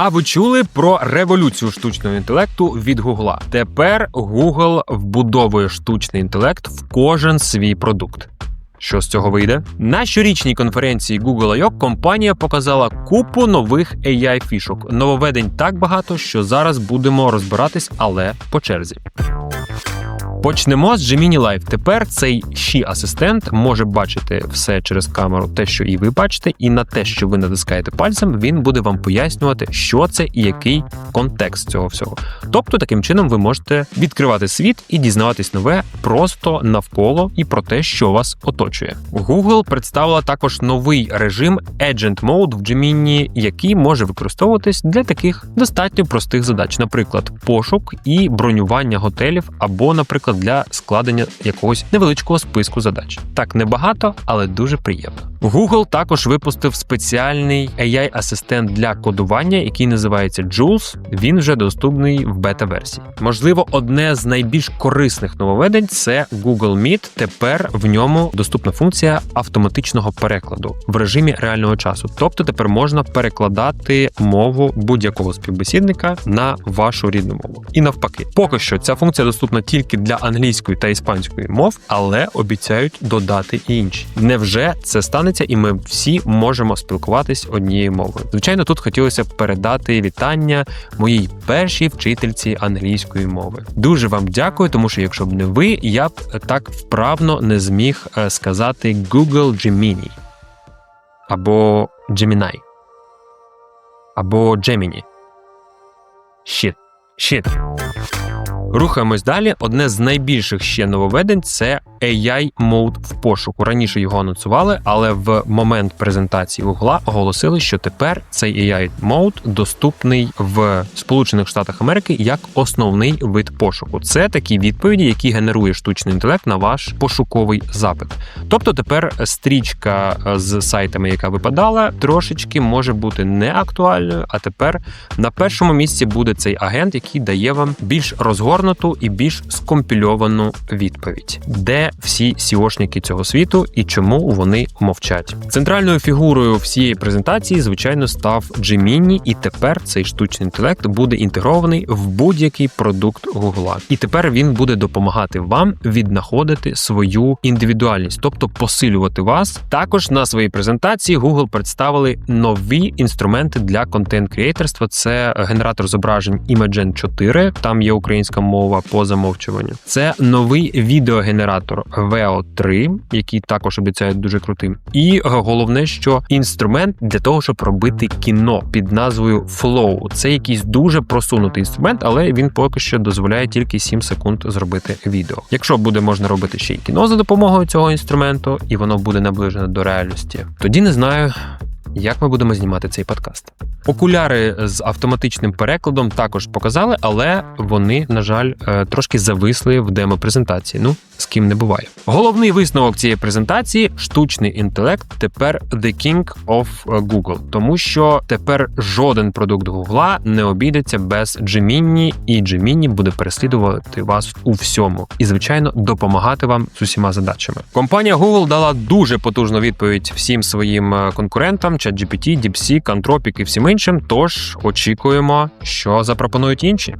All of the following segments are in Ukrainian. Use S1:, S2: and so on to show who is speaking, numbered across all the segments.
S1: А ви чули про революцію штучного інтелекту від Гугла? Тепер Google вбудовує штучний інтелект в кожен свій продукт. Що з цього вийде? На щорічній конференції Google I.O. компанія показала купу нових ai фішок. Нововведень так багато, що зараз будемо розбиратись, але по черзі. Почнемо з Gemini Live. Тепер цей щі асистент може бачити все через камеру, те, що і ви бачите, і на те, що ви натискаєте пальцем, він буде вам пояснювати, що це і який контекст цього всього. Тобто, таким чином ви можете відкривати світ і дізнаватись нове просто навколо і про те, що вас оточує. Google представила також новий режим Agent Mode в Gemini, який може використовуватись для таких достатньо простих задач, наприклад, пошук і бронювання готелів, або, наприклад, для складення якогось невеличкого списку задач. Так небагато, але дуже приємно. Google також випустив спеціальний AI-асистент для кодування, який називається Jules. Він вже доступний в бета-версії. Можливо, одне з найбільш корисних нововведень це Google Meet. Тепер в ньому доступна функція автоматичного перекладу в режимі реального часу. Тобто тепер можна перекладати мову будь-якого співбесідника на вашу рідну мову. І навпаки, поки що ця функція доступна тільки для англійської та іспанської мов, але обіцяють додати і інші. Невже це станеться, і ми всі можемо спілкуватись однією мовою. Звичайно, тут хотілося б передати вітання моїй першій вчительці англійської мови. Дуже вам дякую, тому що якщо б не ви, я б так вправно не зміг е, сказати Google Gemini або Gemini, або Gemini. Shit. Shit. Рухаємось далі. Одне з найбільших ще нововведень це AI Mode в пошуку. Раніше його анонсували, але в момент презентації Google оголосили, що тепер цей AI Mode доступний в Сполучених Штатах Америки як основний вид пошуку. Це такі відповіді, які генерує штучний інтелект на ваш пошуковий запит. Тобто тепер стрічка з сайтами, яка випадала, трошечки може бути не актуальною. А тепер на першому місці буде цей агент, який дає вам більш розгорнуту і більш скомпільовану відповідь, де всі сіошники цього світу і чому вони мовчать. Центральною фігурою всієї презентації, звичайно, став Gemini, і тепер цей штучний інтелект буде інтегрований в будь-який продукт Google. І тепер він буде допомагати вам віднаходити свою індивідуальність, тобто посилювати вас. Також на своїй презентації Google представили нові інструменти для контент-крієтерства. Це генератор зображень Imagen 4, там є українська мова по замовчуванню. Це новий відеогенератор процесор VO 3 який також обіцяють дуже крутим. І е, головне, що інструмент для того, щоб робити кіно під назвою Flow. Це якийсь дуже просунутий інструмент, але він поки що дозволяє тільки 7 секунд зробити відео. Якщо буде можна робити ще й кіно за допомогою цього інструменту, і воно буде наближене до реальності, тоді не знаю. Як ми будемо знімати цей подкаст? Окуляри з автоматичним перекладом також показали, але вони, на жаль, е, трошки зависли в демо-презентації. Ну, з ким не буває. Головний висновок цієї презентації штучний інтелект тепер the king of Google, тому що тепер жоден продукт Гугла не обійдеться без Gemini, і Gemini буде переслідувати вас у всьому і, звичайно, допомагати вам з усіма задачами. Компанія Google дала дуже потужну відповідь всім своїм е, конкурентам: ChatGPT, DeepSeek, Anthropic і всім іншим. Тож очікуємо, що запропонують інші.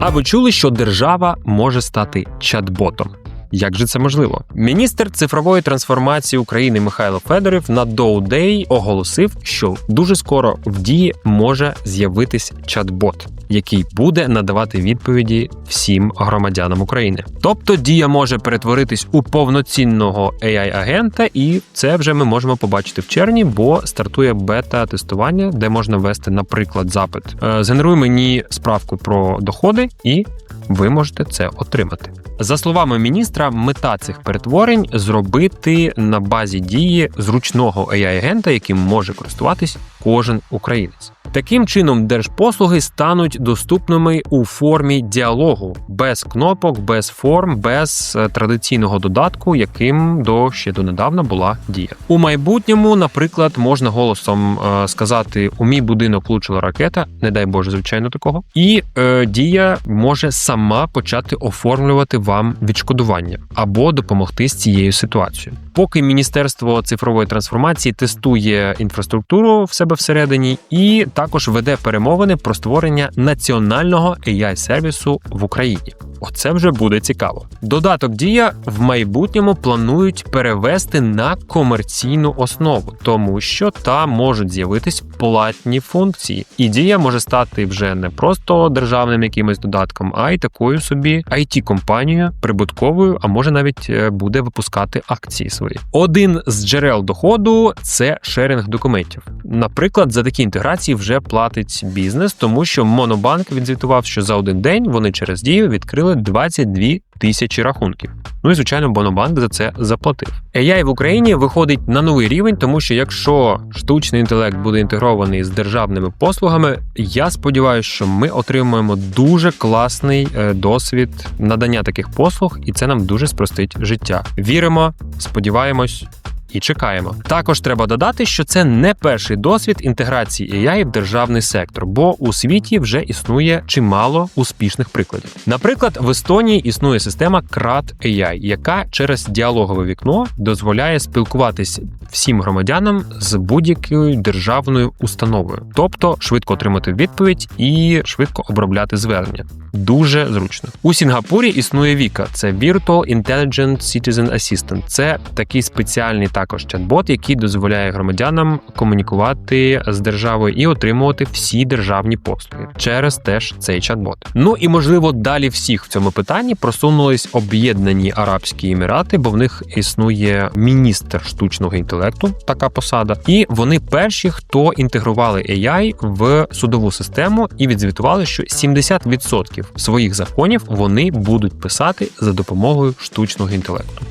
S1: А ви чули, що держава може стати чат-ботом? Як же це можливо? Міністр цифрової трансформації України Михайло Федорів на Доудей оголосив, що дуже скоро в дії може з'явитись чат-бот, який буде надавати відповіді всім громадянам України. Тобто дія може перетворитись у повноцінного AI-агента, і це вже ми можемо побачити в червні, бо стартує бета-тестування, де можна ввести, наприклад, запит. Е, згенеруй мені справку про доходи, і ви можете це отримати. За словами міністра, мета цих перетворень зробити на базі дії зручного AI-агента, яким може користуватись кожен українець. Таким чином, держпослуги стануть доступними у формі діалогу без кнопок, без форм, без е, традиційного додатку, яким до ще донедавна була дія. У майбутньому, наприклад, можна голосом е, сказати: у мій будинок влучила ракета, не дай Боже, звичайно, такого, і е, дія може сама почати оформлювати вам відшкодування або допомогти з цією ситуацією. Поки міністерство цифрової трансформації тестує інфраструктуру в себе всередині, і так також веде перемовини про створення національного ai сервісу в Україні. Оце вже буде цікаво. Додаток Дія в майбутньому планують перевести на комерційну основу, тому що там можуть з'явитись платні функції, і дія може стати вже не просто державним якимось додатком, а й такою собі it компанією прибутковою, а може навіть е, буде випускати акції свої. Один з джерел доходу це шеринг документів. Наприклад, за такі інтеграції вже платить бізнес, тому що Монобанк відзвітував, що за один день вони через дію відкрили 22 тисячі рахунків. Ну і звичайно, Монобанк за це заплатив. AI в Україні виходить на новий рівень, тому що якщо штучний інтелект буде інтегрований з державними послугами, я сподіваюся, що ми отримаємо дуже класний е, досвід надання таких послуг, і це нам дуже спростить життя. Віримо, сподіваємось. І чекаємо. Також треба додати, що це не перший досвід інтеграції AI в державний сектор, бо у світі вже існує чимало успішних прикладів. Наприклад, в Естонії існує система CRAT AI, яка через діалогове вікно дозволяє спілкуватись всім громадянам з будь-якою державною установою, тобто швидко отримати відповідь і швидко обробляти звернення. Дуже зручно. У Сінгапурі існує Віка, це Virtual Intelligent Citizen Assistant. Це такий спеціальний також чат-бот, який дозволяє громадянам комунікувати з державою і отримувати всі державні послуги через теж цей чат-бот. Ну і можливо далі всіх в цьому питанні просунулись об'єднані Арабські Емірати, бо в них існує міністр штучного інтелекту, така посада, і вони перші, хто інтегрували AI в судову систему і відзвітували, що 70% своїх законів вони будуть писати за допомогою штучного інтелекту.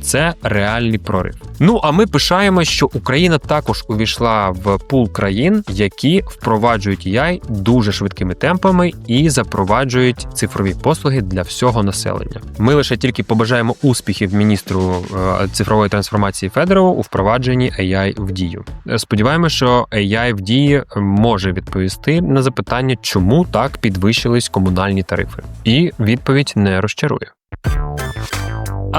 S1: Це реальний прорив. Ну а ми пишаємо, що Україна також увійшла в пул країн, які впроваджують AI дуже швидкими темпами і запроваджують цифрові послуги для всього населення. Ми лише тільки побажаємо успіхів міністру е, цифрової трансформації Федорову у впровадженні AI в дію. Сподіваємося, що AI в дії може відповісти на запитання, чому так підвищились комунальні тарифи, і відповідь не розчарує.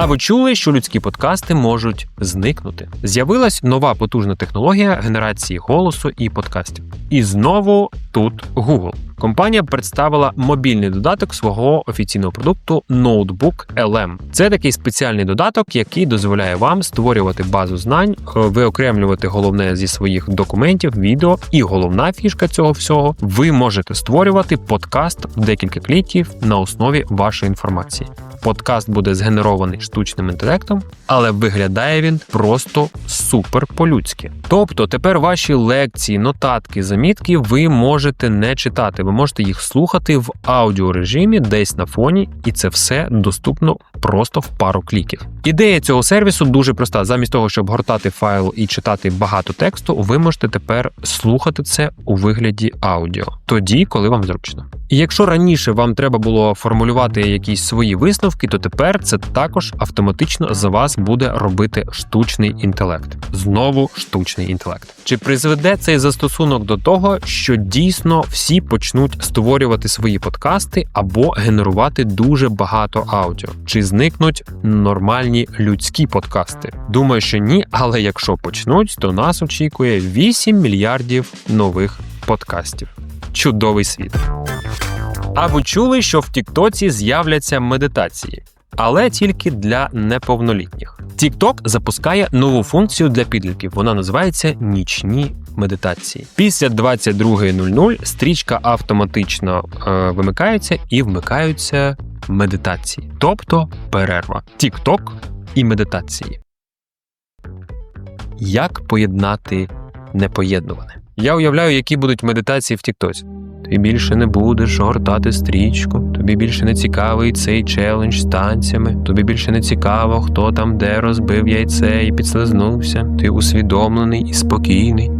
S1: А ви чули, що людські подкасти можуть зникнути? З'явилась нова потужна технологія генерації голосу і подкастів. І знову тут Google. Компанія представила мобільний додаток свого офіційного продукту Notebook LM. Це такий спеціальний додаток, який дозволяє вам створювати базу знань, е, виокремлювати головне зі своїх документів, відео. І головна фішка цього всього ви можете створювати подкаст в декілька кліків на основі вашої інформації. Подкаст буде згенерований штучним інтелектом, але виглядає він просто супер по-людськи. Тобто тепер ваші лекції, нотатки, замітки ви можете не читати, ви можете їх слухати в аудіорежимі десь на фоні, і це все доступно просто в пару кліків. Ідея цього сервісу дуже проста. Замість того, щоб гортати файл і читати багато тексту, ви можете тепер слухати це у вигляді аудіо, тоді, коли вам зручно. І якщо раніше вам треба було формулювати якісь свої висновки, то тепер це також автоматично за вас буде робити штучний інтелект. Знову штучний інтелект. Чи призведе цей застосунок до того, що дійсно всі почнуть створювати свої подкасти або генерувати дуже багато аудіо? Чи зникнуть нормальні людські подкасти? Думаю, що ні, але якщо почнуть, то нас очікує 8 мільярдів нових подкастів. Чудовий світ. А ви чули, що в Тіктоці з'являться медитації, але тільки для неповнолітніх. TikTok запускає нову функцію для підлітків. Вона називається нічні медитації. Після 22.00 стрічка автоматично е, вимикається і вмикаються медитації, тобто перерва. TikTok і медитації. Як поєднати непоєднуване? Я уявляю, які будуть медитації в Тіктоці. Ти більше не будеш гортати стрічку, тобі більше не цікавий цей челендж з танцями, тобі більше не цікаво, хто там де розбив яйце і підслизнувся. Ти усвідомлений і спокійний.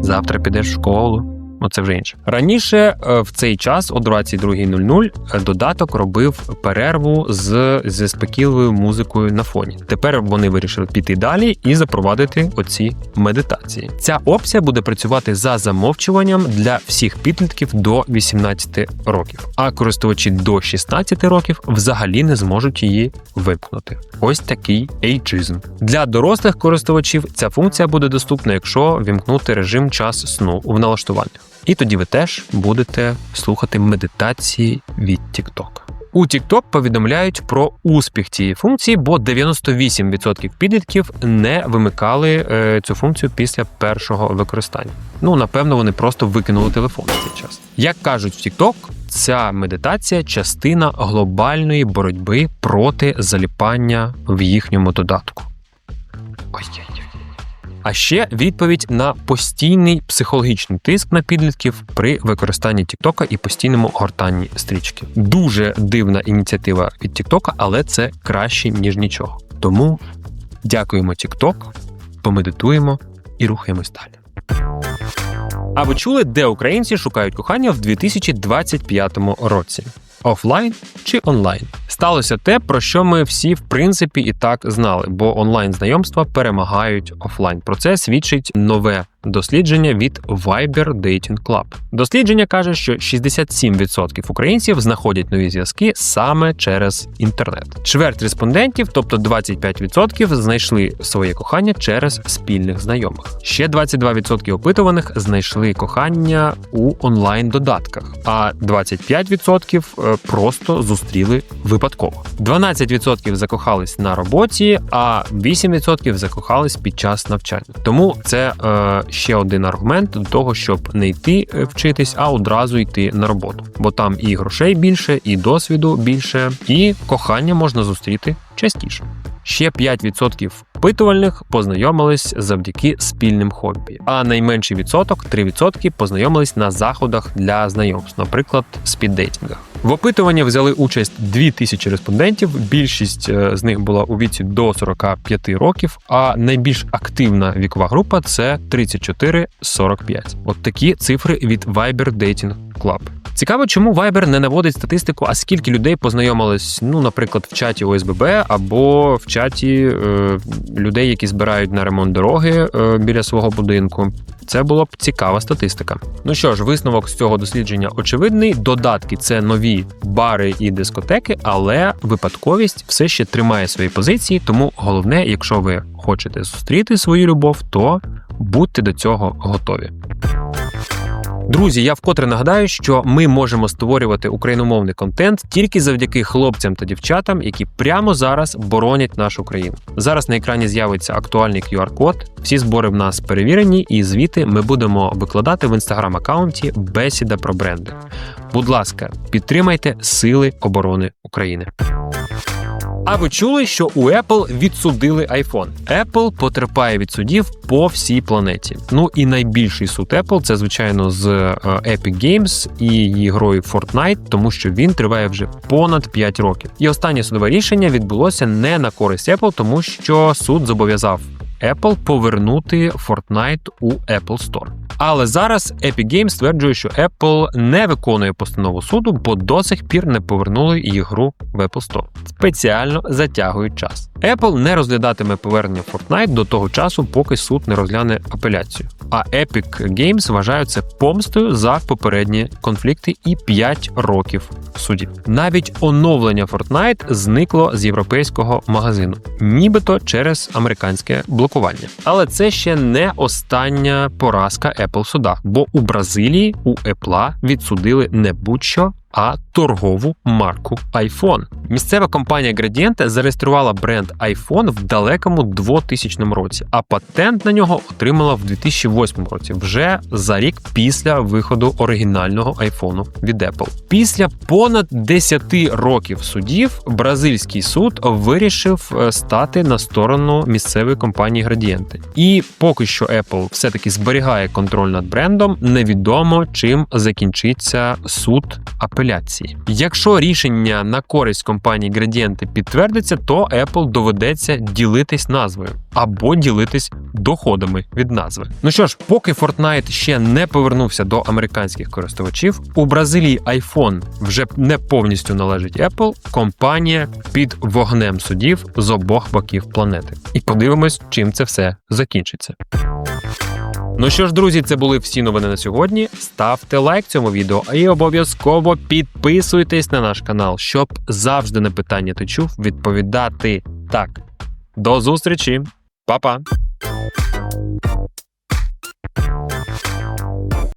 S1: Завтра підеш в школу. Оце вже інше. Раніше е, в цей час, о 22.00, е, додаток робив перерву з заспокійливою музикою на фоні. Тепер вони вирішили піти далі і запровадити оці медитації. Ця опція буде працювати за замовчуванням для всіх підлітків до 18 років, а користувачі до 16 років взагалі не зможуть її вимкнути. Ось такий ейджизм. Для дорослих користувачів ця функція буде доступна, якщо вімкнути режим час сну в налаштуваннях. І тоді ви теж будете слухати медитації від TikTok. У TikTok повідомляють про успіх цієї функції, бо 98% підлітків не вимикали е, цю функцію після першого використання. Ну, напевно, вони просто викинули телефон в цей час. Як кажуть в TikTok, ця медитація частина глобальної боротьби проти заліпання в їхньому додатку. Ой-ой-ой. А ще відповідь на постійний психологічний тиск на підлітків при використанні Тіктока і постійному гортанні стрічки. Дуже дивна ініціатива від Тіктока, але це краще ніж нічого. Тому дякуємо Тікток, помедитуємо і рухаємось далі. А ви чули, де українці шукають кохання в 2025 році? Офлайн чи онлайн? Сталося те, про що ми всі в принципі і так знали, бо онлайн знайомства перемагають офлайн. Про це свідчить нове дослідження від Viber Dating Club. Дослідження каже, що 67% українців знаходять нові зв'язки саме через інтернет. Чверть респондентів, тобто 25%, знайшли своє кохання через спільних знайомих. Ще 22% опитуваних знайшли кохання у онлайн-додатках, а 25% е, просто зустріли випадково. 12% закохались на роботі, а 8% закохались під час навчання. Тому це е, ще один аргумент до того, щоб не йти е, вчитись, а одразу йти на роботу. Бо там і грошей більше, і досвіду більше, і кохання можна зустріти частіше. Ще 5% опитувальних познайомились завдяки спільним хобі, а найменший відсоток 3% познайомились на заходах для знайомств, наприклад, спіддейтингах. В опитуванні взяли участь 2000 респондентів. Більшість е, з них була у віці до 45 років, а найбільш активна вікова група це 34-45. От такі цифри від Viber Dating Club. Цікаво, чому Viber не наводить статистику, а скільки людей познайомились, ну, наприклад, в чаті ОСББ або в чаті е, людей, які збирають на ремонт дороги е, біля свого будинку. Це була б цікава статистика. Ну що ж, висновок з цього дослідження очевидний. Додатки це нові бари і дискотеки, але випадковість все ще тримає свої позиції. Тому головне, якщо ви хочете зустріти свою любов, то будьте до цього готові. Друзі, я вкотре нагадаю, що ми можемо створювати україномовний контент тільки завдяки хлопцям та дівчатам, які прямо зараз боронять нашу країну. Зараз на екрані з'явиться актуальний QR-код. Всі збори в нас перевірені, і звіти ми будемо викладати в інстаграм-аккаунті Бесіда про бренди. Будь ласка, підтримайте Сили оборони України. А ви чули, що у Apple відсудили iPhone? Apple потерпає від судів по всій планеті. Ну і найбільший суд Apple це звичайно з е, Epic Games і її грою Fortnite, тому що він триває вже понад 5 років. І останнє судове рішення відбулося не на користь Apple, тому що суд зобов'язав Apple повернути Fortnite у Apple Store. Але зараз Epic Games стверджує, що Apple не виконує постанову суду, бо до сих пір не повернули їх гру в Apple Store. Спеціально затягують час. Apple не розглядатиме повернення Fortnite до того часу, поки суд не розгляне апеляцію. А Epic Games вважають це помстою за попередні конфлікти і 5 років судів. Навіть оновлення Fortnite зникло з європейського магазину, нібито через американське блокування. Але це ще не остання поразка Apple суда, бо у Бразилії у Apple відсудили не будь-що, а торгову марку iPhone. Місцева компанія Gradient зареєструвала бренд iPhone в далекому 2000 році, а патент на нього отримала в 2008 році, вже за рік після виходу оригінального iPhone від Apple. Після понад 10 років судів бразильський суд вирішив е, стати на сторону місцевої компанії Gradient. І поки що Apple все-таки зберігає контроль над брендом. Невідомо чим закінчиться суд апеляції. Якщо рішення на користь компанії Gradient підтвердиться, то Apple доведеться ділитись назвою або ділитись доходами від назви. Ну що ж, поки Fortnite ще не повернувся до американських користувачів, у Бразилії iPhone вже не повністю належить Apple. Компанія під вогнем судів з обох боків планети. І подивимось, чим це все закінчиться. Ну що ж, друзі, це були всі новини на сьогодні. Ставте лайк цьому відео і обов'язково підписуйтесь на наш канал, щоб завжди на питання ти чув відповідати так. До зустрічі, Па-па!